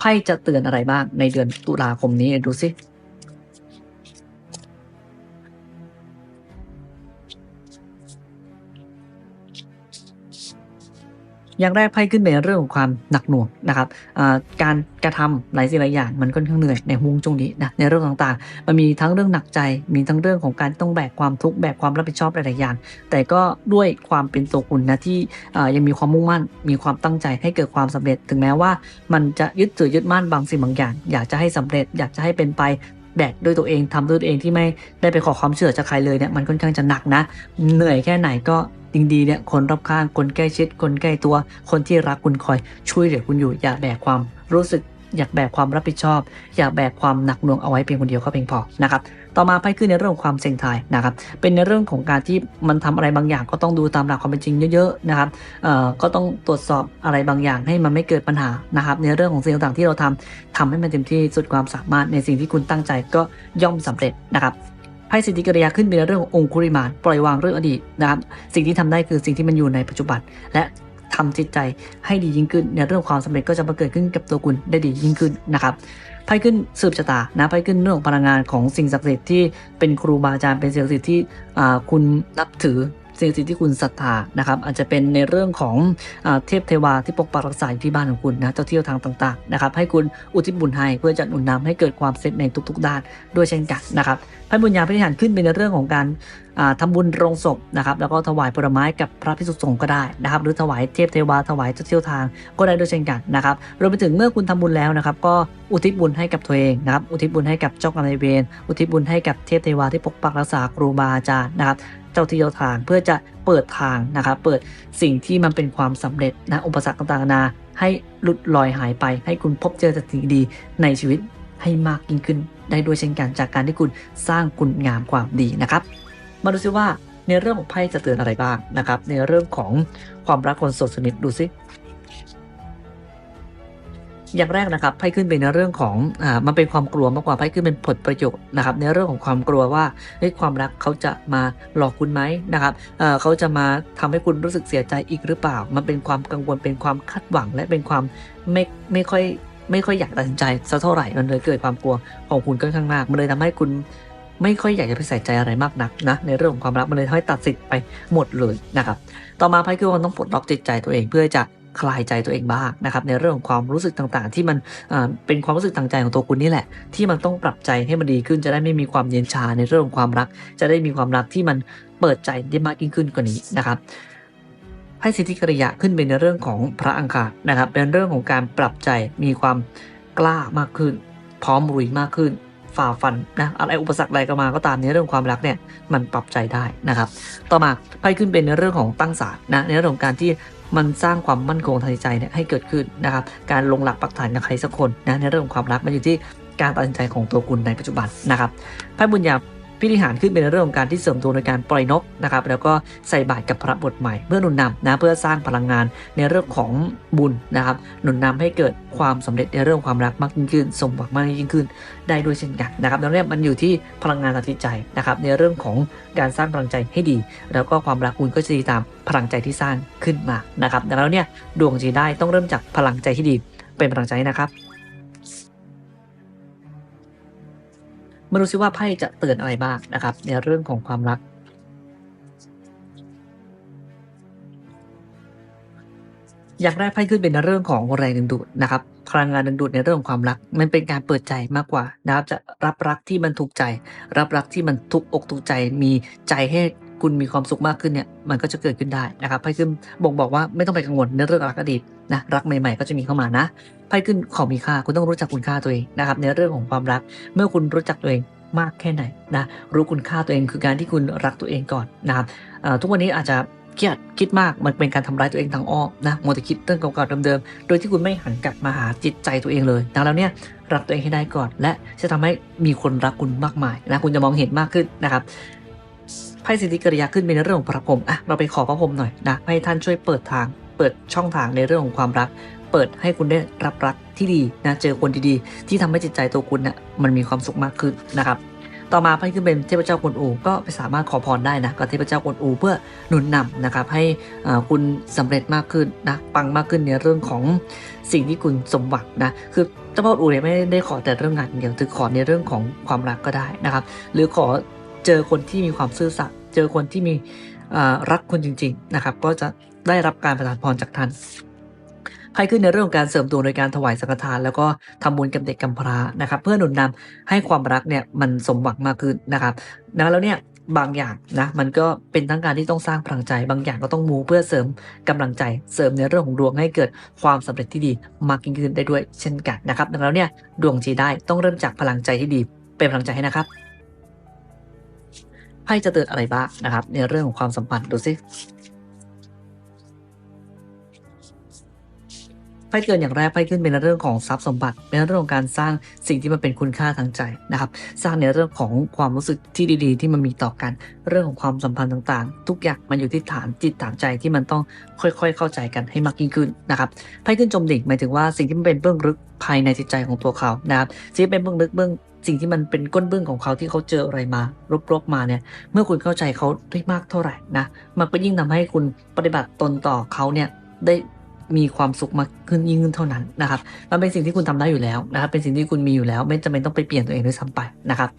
ไพ่จะเตือนอะไรบ้างในเดือนตุลาคมนี้ดูสิ อย่างแรกไพ่ขึ้นเป็นเรื่องของความหนักหน่วงนะครับการกระทำหลายสิ่งหลายอย่างมันค่อนข้างเหนื่อยในฮวงจุงนี้นะในเรื่องต่างๆ มันมีทั้งเรื่องหนักใจ มีทั้งเรื่องของการต้องแบกความทุกข์แบกความรับผิดชอบหลายๆอย่าง แต่ก็ด้วยความเป็นตัวคุณนะที่ยังมีความมุ่งมั่น มีความตั้งใจให้เกิดความสำเร็จ ถึงแม้ว่า มันจะยึดถือยึดมั่นบางสิ่งบางอย่าง อยากจะให้สำเร็จอยากจะให้เป็นไป แบกด้วยตัวเองทำด้วยตัวเองที่ไม่ได้ไปขอความช่วยเหลือจากใครเลยเนี่ยมันค่อนข้างจะหนักนะ เหนื่อยแค่ไหนก็จริงดีเนี่ยคนรอบข้างคนใกล้ชิดคนใกล้ตัว คนที่รักคุณคอยช่วยเหลือคุณอยู่ อย่าแบกความรู้สึกอยากแบกความรับผิดชอบ อย่าแบกความหนักหน่วงเอาไว้เพียงคนเดียวก็เพียงพอนะครับ ต่อมาไพ่ขึ้นในเรื่องของความเซ็งทายนะครับ เป็นในเรื่องของการที่มันทำอะไรบางอย่าง ก็ต้องดูตามหลักความเป็นจริงเยอะๆนะครับเอ่อก็ต้องตรวจสอบอะไรบางอย่างให้มันไม่เกิดปัญหานะครับ ในเรื่องของสิ่งต่างๆที่เราทำทำให้มันเต็มที่สุดความสามารถในสิ่งที่คุณตั้งใจก็ย่อมสำเร็จนะครับไพ่สิทธิกริยาขึ้นเป็นเรื่องขององคุริมานปล่อยวางเรื่องอดีตนะครับ สิ่งที่ทำได้คือสิ่งที่มันอยู่ในปัจจุบันและทำจิตใจให้ดียิ่งขึ้นในเรื่องความสำเร็จก็จะมาเกิดขึ้นกับตัวคุณได้ดียิ่งขึ้นนะครับไพ่ขึ้นสืบชะตานะไพ่ขึ้นเรื่องของพลังงานของสิ่งศักดิ์สิทธิ์ที่เป็นครูบาอาจารย์เป็นสิ่งศักดิ์สิทธิ์ที่คุณนับถือสิ่งศักดิ์สิทธิ์ที่คุณศรัทธานะครับอาจจะเป็นในเรื่องของอเทพเทวาที่ปกปักรักษาอยู่ที่บ้านของคุณนะเจ้าเที่เจ้าทางต่างๆนะครับให้คุณอุทิศบุญให้เพื่อจะหนุนนำให้เกิดความเสร็จในทุกๆด้านด้วยเช่นกันนะครับพระบุญญาพิธีหารขึ้นเป็นในเรื่องของการอ่าทำบุญโรงศพนะครับแล้วก็ถวายผลไม้กับพระพิสุสงฆ์ก็ได้นะครับหรือถวายเทพเทวาถวายเจ้าเที่ยวทางก็ได้ด้วยเช่นกันนะครับรวมไปถึงเมื่อคุณทำบุญแล้วนะครับก็ อุทิศบุญให้กับตัวเองนะครับ อุทิศบุญให้กับเจ้ากรรมนายเวร อุทิศบุญให้กับเทพเทวาที่ปกปักรักษาครูบาอาจารย์นะครับ เจ้าที่เจ้าทางเพื่อจะเปิดทางนะครับ เปิดสิ่งที่มันเป็นความสำเร็จนะอุปสรรคต่างๆนานาให้หลุดลอยหายไป ให้คุณพบเจอแต่สิ่งดีในชีวิตให้มากยิ่งขึ้น ได้ด้วยเช่นกันจากการที่คุณสร้างคุณงามความดีนะครับ มาดูซิว่าในเรื่องของไพ่จะเตือนอะไรบ้างนะครับ ในเรื่องของความรักคนโสดสนิทดูซิ อย่างแรกนะครับไพ่ขึ้นเป็นในเรื่องของอ่ามันเป็นความกลัวมากกว่าไพ่ขึ้นเป็นผลประโยชน์นะครับในเรื่องของความกลัวว่าเฮ้ยความรักเขาจะมาหลอกคุณไหมนะครับเอ่อเขาจะมาทำให้คุณรู้สึกเสียใจอีกหรือเปล่า มันเป็นความกังวลเป็นความคาดหวัง และเป็นความไม่ไม่ค่อยไม่ค่อยอยากตัดสินใจสักเท่าไหร่มันเลยเกิดความกลัวของคุณค่อนข้างมากมันเลยทำให้คุณไม่ค่อยอยากจะไปใส่ใจอะไรมากนักนะในเรื่องของความรักมันเลยทำให้ตัดสิทธิ์ไปหมดเลยนะครับต่อมาไพ่คือว่าต้องปลดล็อกจิตใจตัวเองเพื่อจะ คลายใจตัวเองบ้างนะครับในเรื่องของความรู้สึกต่างๆ ที่มันเป็นความรู้สึกทางใจของตัวคุณนี่แหละ ที่มันต้องปรับใจให้มันดีขึ้นจะได้ไม่มีความเย็นชาในเรื่องของความรัก จะได้มีความรักที่มันเปิดใจได้มากยิ่งขึ้นกว่านี้นะครับให้สิทธิกริยาขึ้นเป็นในเรื่องของพระอังคารนะครับเป็นเรื่องของการปรับใจมีความกล้ามากขึ้น พร้อมรุยมากขึ้น ฝ่าฟันนะอะไรอุปสรรคอะไรก็มาก็ตามในเรื่องความรักเนี่ยมันปรับใจได้นะครับ ต่อมาไพ่ขึ้นเป็นในเรื่องของตั้งศาสนะในเรื่องของการที่มันสร้างความมั่นคงทางใจเนี่ยให้เกิดขึ้นนะครับ การลงหลักปักฐานกับใครสักคนนะในเรื่องของความรักมันอยู่ที่การตัดสินใจของตัวคุณในปัจจุบันนะครับไพ่บุญญา พิธีหารขึ้นเป็นเรื่องของการที่เสริมดวงโดยการปล่อยนกนะครับแล้วก็ใส่บาตรกับพระบทใหม่เพื่อหนุนนำนะเพื่อสร้างพลังงานในเรื่องของบุญนะครับหนุนนำให้เกิดความสำเร็จในเรื่องความรักมากยิ่งขึ้นสมหวังมากยิ่งขึ้น ได้ด้วยเช่นกันนะครับแล้วเนี่ยมันอยู่ที่พลังงานทางจิตใจนะครับในเรื่องของการสร้างพลังใจให้ดี แล้วก็ความรักคุณก็จะดีตามพลังใจที่สร้างขึ้นมานะครับดังนั้นเนี่ยดวงจะได้ต้องเริ่มจากพลังใจที่ดีเป็นพลังใจนะครับ มาดูซิว่าไพ่จะเตือนอะไรบ้างนะครับ ในเรื่องของความรัก อยากได้ไพ่ขึ้นเป็นในเรื่องของแรงดึงดูดนะครับพลังงานดึงดูดในเรื่องของความรัก มันเป็นการเปิดใจมากกว่านะครับจะรับรักที่มันถูกใจ รับรักที่มันทุกอกถูกใจมีใจให้ คุณมีความสุขมากขึ้นเนี่ยมันก็จะเกิดขึ้นได้นะครับไพ่ขึ้นบ่งบอกว่าไม่ต้องไปกังวลในเรื่องรักอดีตนะรักใหม่ๆ ก็จะมีเข้ามานะไพ่ขึ้นของมีค่าคุณต้องรู้จักคุณค่าตัวเองนะครับในเรื่องของความรัก เมื่อคุณรู้จักตัวเองมากแค่ไหนนะรู้คุณค่าตัวเองคือการที่คุณรักตัวเองก่อนนะครับทุกวันนี้อาจจะเครียดคิดมากมันเป็นการทำร้ายตัวเองทางอ้อมนะมัวแต่คิดเรื่องเก่าๆเดิมๆโดยที่คุณไม่หันกลับมาหาจิตใจตัวเองเลยดังแล้วเนี่ยรักตัวเองให้ได้ก่อน และจะทำให้มีคนรักคุณมากมายนะคุณจะมองเห็นมากขึ้นนะครับ ไพ่สิทธิกริยาขึ้นเป็นเรื่องของพระพรหมอะเราไปขอพระพรหมหน่อยนะให้ท่านช่วยเปิดทาง เปิดช่องทางในเรื่องของความรัก เปิดให้คุณได้รับรักที่ดีนะเจอคนดีๆ ที่ทำให้จิตใจตัวคุณเนี่ยมันมีความสุขมากขึ้นนะครับต่อมาไพ่ขึ้นเป็นเทพเจ้ากวนอูก็ไปสามารถขอพรได้นะกับเทพเจ้ากวนอูเพื่อหนุนนำนะครับให้อ่าคุณสำเร็จมากขึ้นนะปังมากขึ้นในเรื่องของสิ่งที่คุณสมหวังนะคือเจ้าพ่อกวนอูเนี่ยไม่ได้ขอแต่เรื่องงานอย่างเดียวถือขอในเรื่องของความรักก็ได้นะครับ หรือขอ เจอคนที่มีความซื่อสัตย์เจอคนที่มีรักคุณจริง ๆ นะครับ ก็จะได้รับการประทานพรจากท่านไพ่ขึ้นในเรื่องของการเสริมดวงโดยการถวายสังฆทาน แล้วก็ทำบุญกับเด็กกำพร้านะครับ เพื่อหนุนนำให้ความรักเนี่ยมันสมหวังมากขึ้นนะครับนะแล้วเนี่ยบางอย่างนะมันก็เป็นทั้งการที่ต้องสร้างพลังใจ บางอย่างก็ต้องมูเพื่อเสริมกำลังใจ เสริมในเรื่องของดวงให้เกิดความสำเร็จที่ดีมากยิ่งขึ้นได้ด้วยเช่นกันนะครับ ดังนั้นเนี่ยดวงจีได้ต้องเริ่มจากพลังใจที่ดี เป็นพลังใจให้นะครับ พ่จะเตือนอะไรบ้างนะครับ ในเรื่องของความสัมพันธ์ดูสิไพ่เตือนอย่างแรกไพ่ขึ้นเป็นเรื่องของทรัพย์สมบัติเป็นเรื่องของการสร้างสิ่งที่มันเป็นคุณค่าทางใจนะครับ สร้างในเรื่องของความรู้สึกที่ดีๆ ที่มันมีต่อกัน เรื่องของความสัมพันธ์ต่างๆ ทุกอย่างมันอยู่ที่ฐานจิตฐานใจที่มันต้องค่อยๆ เข้าใจกันให้มากยิ่งขึ้นนะครับไพ่ขึ้นจมดิ่งหมายถึงว่าสิ่งที่มันเป็นเบื้องลึกภายในจิตใจของตัวเขานะครับสิ่งที่เป็นเบื้องลึกเบื้อง สิ่งที่มันเป็นก้นเบื้องของเขาที่เขาเจออะไรมารบๆมาเนี่ย เมื่อคุณเข้าใจเขาได้มากเท่าไหร่นะ มันก็ยิ่งทำให้คุณปฏิบัติตนต่อเขาเนี่ยได้มีความสุขมากขึ้นยิ่งขึ้นเท่านั้นนะครับ มันเป็นสิ่งที่คุณทำได้อยู่แล้วนะครับ เป็นสิ่งที่คุณมีอยู่แล้ว ไม่จำเป็นต้องไปเปลี่ยนตัวเองด้วยซ้ำไปนะครับ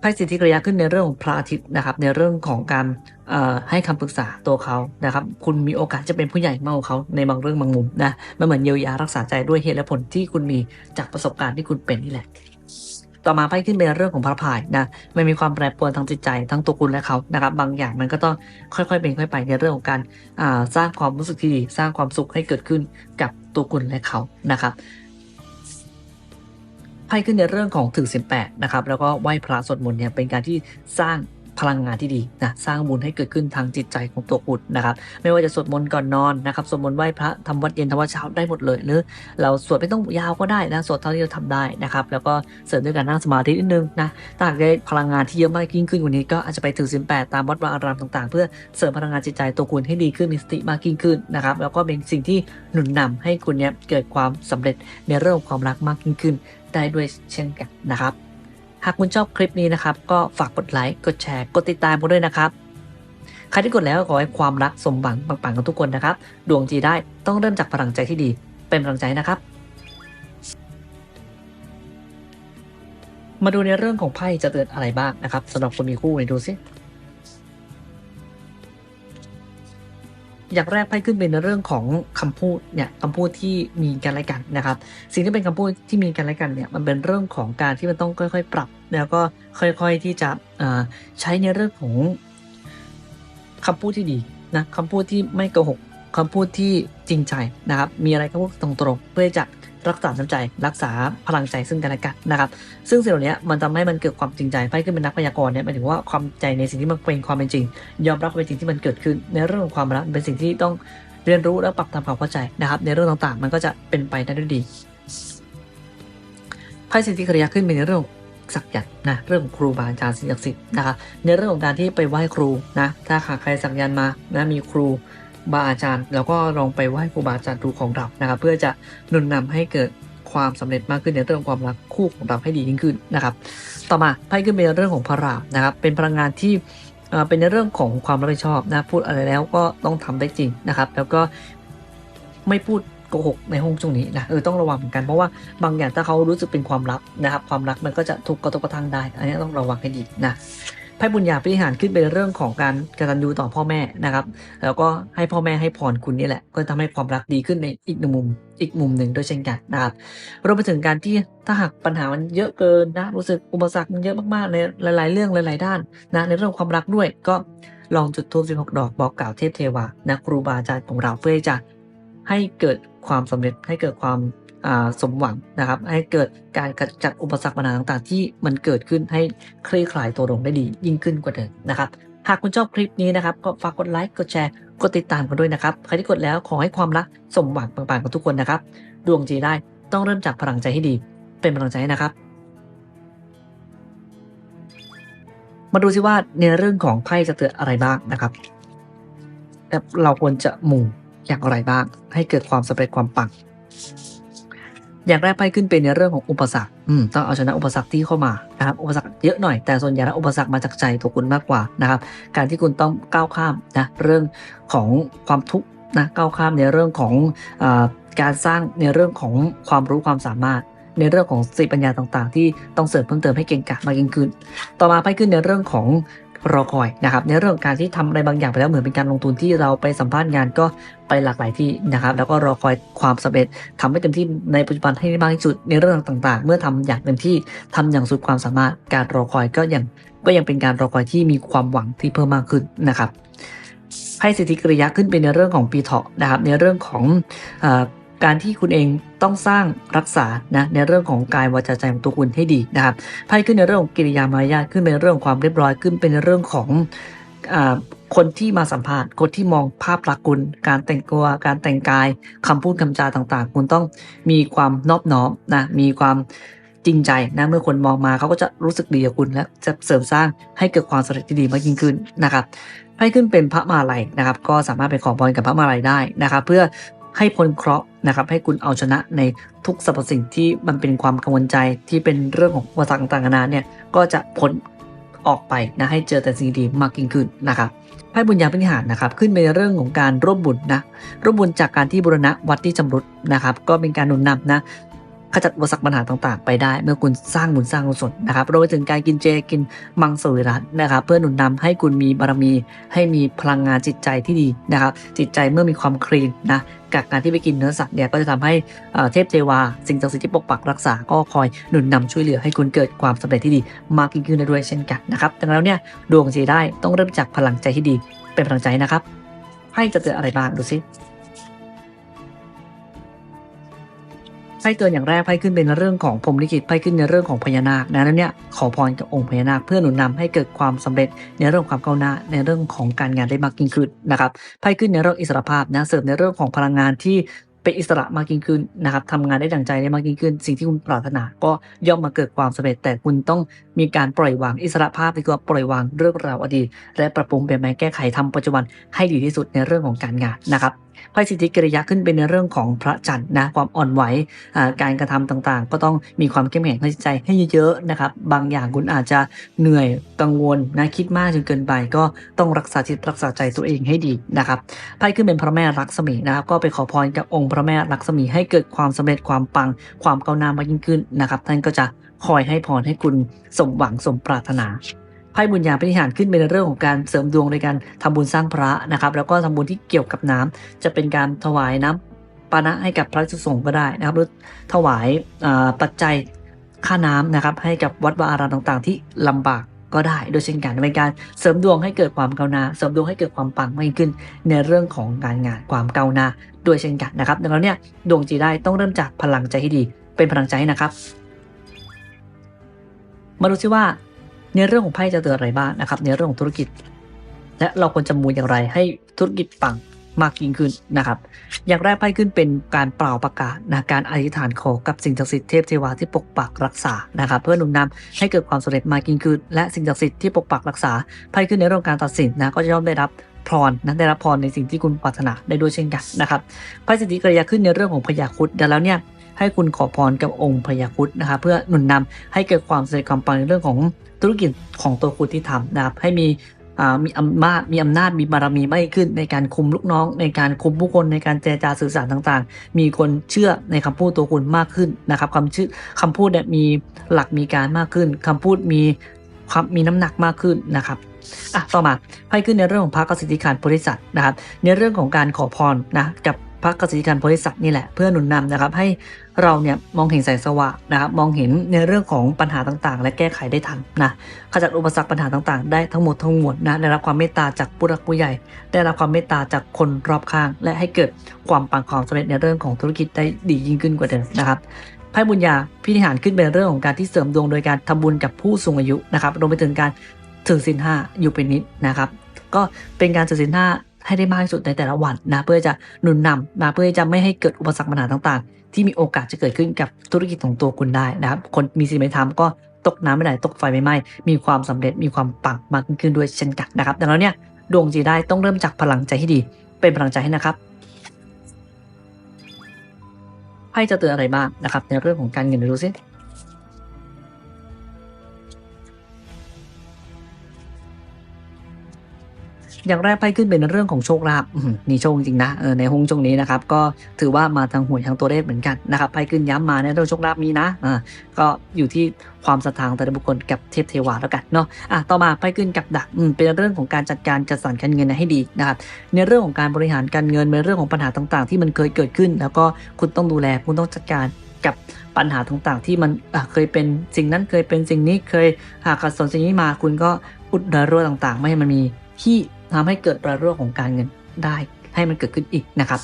ไพ่สิทธิกริยาขึ้นในเรื่องของพระอาทิตย์นะครับ ในเรื่องของการให้คำปรึกษาตัวเขานะครับ คุณมีโอกาสจะเป็นผู้ใหญ่มากกว่าเขาในบางเรื่องบางมุมนะมันเหมือนเยียวยารักษาใจด้วยเหตุและผลที่คุณมีจากประสบการณ์ที่คุณเป็นนี่แหละ ต่อมาไพ่ขึ้นเป็นเรื่องของพระพายนะมันมีความแปรปรวนทางจิตใจทั้งตัวคุณและเขานะครับบางอย่างมันก็ต้องค่อยๆเป็นค่อยไปในเรื่องของการสร้างความรู้สึกที่ดีสร้างความสุขให้เกิดขึ้นกับตัวคุณและเขานะครับไพ่ขึ้นในเรื่องของถือสิบแปดนะครับแล้วก็ไหว้พระสวดมนต์เนี่ยเป็นการที่สร้าง พลังงานที่ดีนะสร้างบุญให้เกิดขึ้นทางจิตใจของตัวคุณนะครับ ไม่ว่าจะสวดมนต์ก่อนนอนนะครับสวดมนต์ไหว้พระทำวัดเย็นทำวัดเช้าได้หมดเลยหรือเราสวดไม่ต้องยาวก็ได้นะสวดเท่าที่เราทำได้นะครับแล้วก็เสริมด้วยการนั่งสมาธินิดนึงนะถ้าหากได้พลังงานที่เยอะมากยิ่งขึ้นกว่านี้ก็อาจจะไปถือศีลแปดตามวัดวาอารามต่างๆ เพื่อเสริมพลังงานจิตใจตัวคุณให้ดีขึ้นมีสติมากยิ่งขึ้นนะครับแล้วก็เป็นสิ่งที่หนุนนำให้คุณเนี้ยเกิดความสำเร็จในเรื่องของความรักมากยิ่งขึ้น ได้ด้วยเช่นกันนะครับ หากคุณชอบคลิปนี้นะครับ ก็ฝากกดไลค์ กดแชร์ กดติดตามกันด้วยนะครับ ใครที่กดแล้วก็ขอให้ความรักสมหวังปังๆกันทุกคนนะครับ ดวงจีได้ต้องเริ่มจากพลังใจที่ดี เป็นพลังใจนะครับ มาดูในเรื่องของไพ่จะเตือนอะไรบ้างนะครับสำหรับคนมีคู่ในดูซิ อย่างแรกไพ่ขึ้นเป็นในเรื่องของคำพูดเนี่ยคำพูดที่มีกันและกันนะครับ สิ่งที่เป็นคำพูดที่มีกันและกันเนี่ยมันเป็นเรื่องของการที่มันต้องค่อย ๆ ปรับ แล้วก็ค่อยๆที่จะใช้ในเรื่องของคำพูดที่ดีนะคำพูดที่ไม่โกหกคำพูดที่จริงใจนะครับ มีอะไรก็พูดตรงๆ เพื่อจะ รักษาน้ำใจ รักษาพลังใจซึ่งกันและกันนะครับ ซึ่งสิ่งเหล่านี้มันทำให้มันเกิดความจริงใจไพ่ขึ้นเป็นนักพยากรณ์เนี่ยหมายถึงว่าความใจในสิ่งที่มันเป็นความเป็นจริง ยอมรับความเป็นจริงที่มันเกิดขึ้น ในเรื่องของความรักเป็นสิ่งที่ต้องเรียนรู้และปรับตามความเข้าใจนะครับ ในเรื่องต่างๆ มันก็จะเป็นไปได้ด้วยดีไพ่สิทธิกริยาขึ้นเป็นในเรื่องศักยันต์นะเรื่องครูบาอาจารย์สิ่งศักดิ์สิทธิ์นะครับในเรื่องของการที่ไปไหว้ครูนะถ้าหากใครสักยันต์มานะมีครู บาอาจารย์ แล้วก็ลองไปไหว้ครูบาอาจารย์ดูของเรานะครับ เพื่อจะนุนนำให้เกิดความสำเร็จมากขึ้นในเรื่องของความรักคู่ของเราให้ดียิ่งขึ้นนะครับ ต่อมาไพ่ขึ้นเป็นเรื่องของพระรามนะครับ เป็นพลังงานที่เป็นในเรื่องของความรับผิดชอบนะพูดอะไรแล้วก็ต้องทำได้จริงนะครับ แล้วก็ไม่พูดโกหกในห้องช่วงนี้นะเออต้องระวังเหมือนกันเพราะว่าบางอย่างถ้าเขารู้สึกเป็นความลับนะครับ ความรักมันก็จะถูกกระทบกระทั่งได้ อันนี้ต้องระวังให้ดีนะ ไพ่บุญญาพิหารขึ้นเป็นเรื่องของการกตัญญูต่อพ่อแม่นะครับ แล้วก็ให้พ่อแม่ให้พรคุณนี่แหละ ก็ทำให้ความรักดีขึ้นในอีกหนึ่งมุม อีกมุมหนึ่งด้วยเช่นกันนะครับรวมไปถึงการที่ถ้าหากปัญหามันเยอะเกินนะรู้สึกอุปสรรคมันเยอะมากๆในหลาย ๆ เรื่องหลาย ๆ ด้านนะในเรื่องความรักด้วยก็ลองจุดธูป16 ดอกบอกกล่าวเทพเทวานะครูบาอาจารย์ของเราเพื่อจะให้เกิดความสำเร็จให้เกิดความ สมหวังนะครับ ให้เกิดการกำจัดอุปสรรคปัญหาต่างๆ ที่มันเกิดขึ้นให้คลี่คลายตัวลงได้ดียิ่งขึ้นกว่าเดิมนะครับ หากคุณชอบคลิปนี้นะครับ ก็ฝากกดไลค์กดแชร์กดติดตามกันด้วยนะครับใครที่กดแล้วขอให้ความรักสมหวังปังๆกับทุกคนนะครับ ดวงจีได้ต้องเริ่มจากพลังใจให้ดี เป็นพลังใจให้นะครับมาดูซิว่าในเรื่องของไพ่จะเตือนอะไรบ้างนะครับแล้วเราควรจะหมู่อย่างไรบ้าง ให้เกิดความสำเร็จความปัง อย่างแรกไพ่ขึ้นเป็นในเรื่องของอุปสรรคอืมต้องเอาชนะอุปสรรคที่เข้ามานะครับอุปสรรคเยอะหน่อยแต่ส่วนใหญ่แล้วอุปสรรคมาจากใจตัวคุณมากกว่านะครับ การที่คุณต้องก้าวข้ามนะเรื่องของความทุกข์นะก้าวข้ามในเรื่องของอการสร้างในเรื่องของความรู้ความสามารถในเรื่องของสติปัญญาต่างๆ ที่ต้องเสริมเพิ่มเติมให้เก่งกาจมากยิ่งขึ้น ต่อมาไพ่ขึ้นในเรื่องของ รอคอยนะครับในเรื่องของการที่ทำอะไรบางอย่างไปแล้วเหมือนเป็นการลงทุนที่เราไปสัมภาษณ์งานก็ไปหลากหลายที่นะครับแล้วก็รอคอยความสำเร็จทำให้เต็มที่ในปัจจุบันให้ได้มากที่สุดในเรื่องต่างๆ เมื่อทำอย่างเต็มที่ทำอย่างสุดความสามารถการรอคอยก็ยังก็ยังเป็นการรอคอยที่มีความหวังที่เพิ่มมากขึ้นนะครับไพ่สิทธิกริยะขึ้นเป็นในเรื่องของปีเถาะนะครับในเรื่องของอ การที่คุณเองต้องสร้างรักษานะในเรื่องของกายวาจาใจของตัวคุณให้ดีนะครับไพ่ขึ้นในเรื่องของกิริยามารยาทขึ้นเป็นเรื่องความเรียบร้อยขึ้นเป็นเรื่องของคนที่มาสัมภาษณ์คนที่มองภาพลักษณ์คุณ การแต่งตัวการแต่งกายคำพูดคำจาต่างๆ คุณต้องมีความนอบน้อมนะมีความจริงใจนะเมื่อคนมองมาเขาก็จะรู้สึกดีกับคุณและจะเสริมสร้างให้เกิดความสำเร็จที่ดีมากยิ่งขึ้นนะครับไพ่ขึ้นเป็นพระมาลัยนะครับ ก็สามารถไปขอพรกับพระมาลัยได้นะครับ เพื่อ ให้พ้นเคราะห์นะครับ ให้คุณเอาชนะในทุกสรรพสิ่งที่มันเป็นความกังวลใจที่เป็นเรื่องของอุปสรรคต่างๆนานาเนี่ยก็จะพ้นออกไปนะให้เจอแต่สิ่งดีมากยิ่งขึ้นนะครับไพ่บุญญาพินิหารนะครับ ขึ้นเป็นเรื่องของการร่วมบุญนะร่วมบุญจากการที่บุรณะวัดที่จำรุดนะครับ ก็เป็นการหนุนนำนะ ขจัดอุปสรรคปัญหาต่างๆ ไปได้เมื่อคุณสร้างบุญสร้างกุศลนะครับรวมไปถึงการกินเจกินมังสวิรัตนะครับเพื่อหนุนนำให้คุณมีบารมี ให้มีพลังงานจิตใจที่ดีนะครับจิตใจเมื่อมีความคลีนนะกับการที่ไปกินเนื้อสัตว์เนี่ยก็จะทำให้เทพเทวา สิ่งศักดิ์สิทธิ์ที่ปกปักรักษาก็คอยหนุนนำช่วยเหลือให้คุณเกิดความสำเร็จที่ดีมากยิ่งขึ้นได้ด้วยเช่นกันนะครับดังนั้นแล้วเนี่ยดวงจีได้ต้องเริ่มจากพลังใจที่ดีเป็นพลังใจนะครับให้จะเจออะไรบ้างดูสิ ไพ่เตือนอย่างแรกไพ่ขึ้นเป็นเรื่องของพรมลิขิตไพ่ขึ้นในเรื่องของพญานาคนะแล้วเนี่ยขอพรกับองค์พญานาคเพื่อหนุนนำให้เกิดความสำเร็จในเรื่องความก้าวหน้าในเรื่องของการงานได้มากยิ่งขึ้นนะครับไพ่ขึ้นในเรื่องอิสรภาพนะเสริมในเรื่องของพลังงานที่เป็นอิสระมากยิ่งขึ้นนะครับทำงานได้ดังใจได้มากยิ่งขึ้น สิ่งที่คุณปรารถนาก็ย่อมมาเกิดความสำเร็จ แต่คุณต้องมีการปล่อยวางอิสระภาพที่คือปล่อยวางเรื่องราวอดีต และปรับปรุงเปลี่ยนแปลงแก้ไขทำปัจจุบันให้ดีที่สุดในเรื่องของการงานนะครับ ไพ่สิทธิกิริยะขึ้นเป็นในเรื่องของพระจันทร์นะความอ่อนไหวการกระทำต่างๆ ก็ต้องมีความเข้มแข็งในใจให้เยอะๆนะครับบางอย่างคุณอาจจะเหนื่อยกังวลนะคิดมากจนเกินไปก็ต้องรักษาจิตรักษาใจตัวเองให้ดีนะครับไพ่ขึ้นเป็นพระแม่ลักษมีนะครับก็ไปขอพรกับองค์พระแม่ลักษมีให้เกิดความสำเร็จความปังความก้าวหน้ามากยิ่งขึ้นนะครับ ท่านก็จะคอยให้พรให้คุณสมหวังสมปรารถนา ไพ่บุญญาพิธิหารขึ้นเป็นเรื่องของการเสริมดวงในการทำบุญสร้างพระนะครับ แล้วก็ทำบุญที่เกี่ยวกับน้ำจะเป็นการถวายน้ำปานะให้กับพระสงฆ์ก็ได้นะครับหรือถวายปัจจัยค่าน้ำนะครับ ให้กับวัดวาอารามต่างๆ ที่ลำบากก็ได้ โดยเช่นกันเป็นการเสริมดวงให้เกิดความก้าวหน้า เสริมดวงให้เกิดความปังมากขึ้นในเรื่องของการงานความก้าวหน้าด้วยเช่นกันนะครับดังนั้นเนี่ยดวงจีได้ต้องเริ่มจากพลังใจที่ดี เป็นพลังใจนะครับ มาดูซิว่า ในเรื่องของไพ่จะเตือนอะไรบ้างนะครับ ในเรื่องของธุรกิจ และเราควรจะมูอย่างไรให้ธุรกิจปังมากยิ่งขึ้นนะครับ อย่างแรกไพ่ขึ้นเป็นการเปล่าประกาศนะการอธิษฐานขอกับสิ่งศักดิ์สิทธิ์เทพเทวาที่ปกปักรักษานะครับ เพื่อหนุนนำให้เกิดความสำเร็จมากยิ่งขึ้น และสิ่งศักดิ์สิทธิ์ที่ปกปักรักษาไพ่ขึ้นในเรื่องการตัดสินนะก็จะย่อมได้รับพรนะได้รับพรในสิ่งที่คุณปรารถนาได้ด้วยเช่นกันนะครับไพ่สิทธิกริยาขึ้นในเรื่องของพยาคุดดังแล้วเนี่ยให้คุณขอพรกับองค์พญาคุดนะคะเพื่อหนุนนำให้เกิดความสำเร็จความปังในเรื่องของ ธุรกิจของตัวคุณที่ทำนะครับให้มีอ่ามีอำนาจมีอำนาจมีบารมีมากขึ้นในการคุมลูกน้อง ในการคุมผู้คนในการเจรจาสื่อสารต่างๆ มีคนเชื่อในคำพูดตัวคุณมากขึ้นนะครับคำชื่อคำพูดเนี่ยมีหลักมีการมากขึ้นคำพูดมีความมีน้ำหนักมากขึ้นนะครับอะต่อมาไพ่ขึ้นในเรื่องของพระกสิทธิการโพธิสัตว์นะครับในเรื่องของการขอพรนะกับ พระกสิการโพธิสัตว์นี่แหละเพื่อหนุนนำนะครับให้เราเนี่ยมองเห็นแสงสว่างนะครับมองเห็นในเรื่องของปัญหาต่างๆ และแก้ไขได้ทันนะขจัดอุปสรรคปัญหาต่างๆ ได้ทั้งหมดทั้งมวลนะได้รับความเมตตาจากผู้รักผู้ใหญ่ ได้รับความเมตตาจากคนรอบข้าง และให้เกิดความปังความสำเร็จในเรื่องของธุรกิจได้ดียิ่งขึ้นกว่าเดิมนะครับไพ่บุญญาพิธีหารขึ้นเป็นเรื่องของการที่เสริมดวงโดยการทำบุญกับผู้สูงอายุนะครับรวมไปถึงการถือศีลห้าอยู่เป็นนิดนะครับ ก็เป็นการถือศีลห้า ให้ได้มากที่สุดในแต่ละวันนะเพื่อจะหนุนนำนะเพื่อจะไม่ให้เกิดอุปสรรคปัญหาต่างๆ ที่มีโอกาสจะเกิดขึ้นกับธุรกิจของตัวคุณได้นะครับ คนมีศีลไม่ทำก็ตกน้ำไม่ไหลตกไฟไม่ไหม้มีความสำเร็จมีความปังมากขึ้นด้วยเช่นกันนะครับดังนั้นเนี่ยดวงจีได้ต้องเริ่มจากพลังใจให้ดี เป็นพลังใจให้นะครับไพ่จะเตือนอะไรบ้างนะครับ ในเรื่องของการเงินดี๋ย อย่างแรกไพ่ขึ้นเป็นเรื่องของโชคลาภอื้อหือมีโชคจริงนะเออในฮงช่วงนี้นะครับก็ถือว่ามาทางหวยทางตัวเลขเหมือนกันนะครับไพ่ขึ้นย้ำมาในเรื่องโชคลาภมีนะอ่าก็อยู่ที่ความศรัทธาของแต่ละบุคคลกับเทพเทวาแล้วกันเนาะอะต่อมาไพ่ขึ้นกับดักเป็นเรื่องของการจัดการจัดสรรการเงินให้ดีนะครับในเรื่องของการบริหารการเงินในเรื่องของปัญหาต่างๆ ที่มันเคยเกิดขึ้น แล้วก็คุณต้องดูแลคุณต้องจัดการกับปัญหาต่างๆ ที่มันเคยเป็นสิ่งนั้นเคยเป็นสิ่งนี้เคยหากขัดสนสิ่งนี้มาคุณก็อุดรอยรั่วต่างๆ ไม่ให้มันมีที่ ทำให้เกิดรอยรั่วของการเงินได้ให้มันเกิดขึ้นอีกนะครับ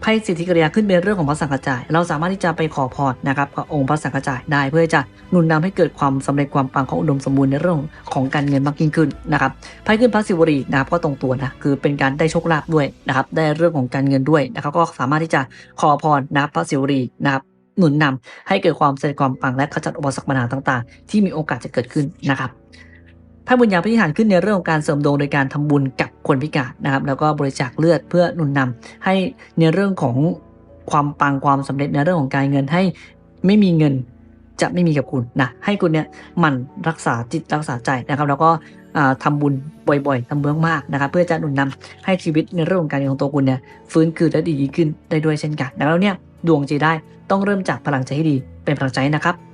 ไพ่สิทธิกริยาขึ้นเป็นเรื่องของพระสังฆจายเราสามารถที่จะไปขอพรนะครับกับองค์พระสังฆจายได้เพื่อจะหนุนนำให้เกิดความสำเร็จความปังของอุดมสมบูรณ์ในเรื่องของการเงินมากยิ่งขึ้นนะครับไพ่ขึ้นพระศิวรีนะครับก็ตรงตัวนะคือเป็นการได้โชคลาภด้วยนะครับได้เรื่องของการเงินด้วยนะครับก็สามารถที่จะขอพรนะครับพระศิวรีนะครับหนุนนำให้เกิดความสำเร็จความปังและขจัดอุปสรรคปัญหาต่าง ๆ ที่มีโอกาสจะเกิดขึ้นนะครับ ไพ่บุญญาพิธีหารขึ้นในเรื่องของการเสริมดวงโดยการทำบุญกับคนพิการนะครับ แล้วก็บริจาคเลือดเพื่อหนุนนำให้ในเรื่องของความปังความสำเร็จในเรื่องของการเงินให้ไม่มีเงินจะไม่มีกับคุณนะให้คุณเนี่ยมันรักษาจิตรักษาใจนะครับ แล้วก็อ่าทำบุญบ่อยๆทำบุญมากๆนะครับ เพื่อจะหนุนนำให้ชีวิตในเรื่องของการเงินของตัวคุณเนี่ยฟื้นคืนและดียิ่งขึ้นได้ด้วยเช่นกันแล้วเนี่ยดวงจะได้ต้องเริ่มจากพลังใจให้ดีเป็นพลังใจนะครับ